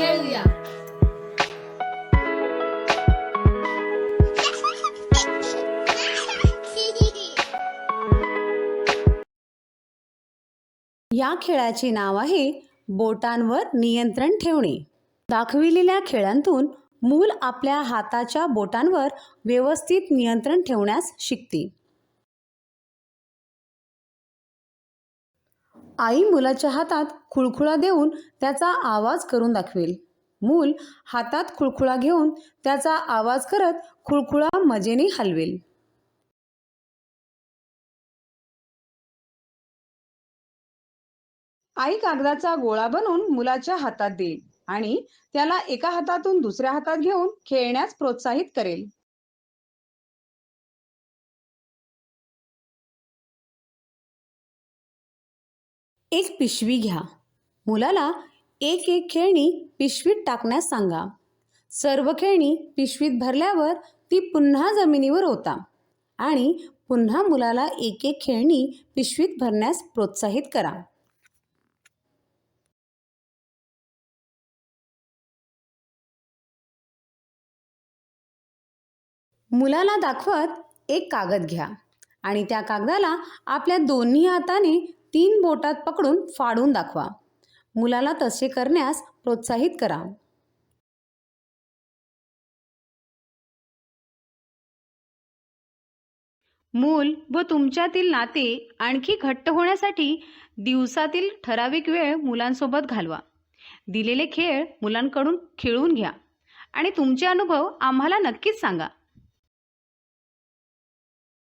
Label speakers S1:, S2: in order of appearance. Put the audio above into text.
S1: खेळूया.
S2: या खेळाचे नाव आहे बोटांवर नियंत्रण ठेवणे. दाखविलेल्या खेळांतून मूल आपल्या हाताच्या बोटांवर व्यवस्थित नियंत्रण ठेवण्यास शिकते. आई मुलाच्या हातात खुळखुळा देऊन त्याचा आवाज करून दाखवेल. मूल हातात खुळखुळा घेऊन त्याचा आवाज करत खुळखुळा मजेने हलवेल. आई कागदाचा गोळा बनवून मुलाच्या हातात देईल आणि त्याला एका हातातून दुसऱ्या हातात घेऊन खेळण्यास प्रोत्साहित करेल. एक पिशवी घ्या. मुलाला एक एक खेळणी पिशवीत टाकण्यास सांगा. सर्व खेळणी पिशवीत भरल्यावर ती पुन्हा जमिनीवर होता आणि पुन्हा मुलाला एक एक खेळणी पिशवीत भरण्यास प्रोत्साहित करा. मुलाला दाखवत एक कागद घ्या आणि त्या कागदाला आपल्या दोन्ही हाताने तीन बोटात पकडून फाडून दाखवा. मुलाला तसे करण्यास प्रोत्साहित करा. मूल व तुमच्यातील नाते आणखी घट्ट होण्यासाठी दिवसातील ठराविक वेळ मुलांसोबत घालवा. दिलेले खेळ मुलांकडून खेळून घ्या आणि तुमचे अनुभव आम्हाला नक्कीच सांगा.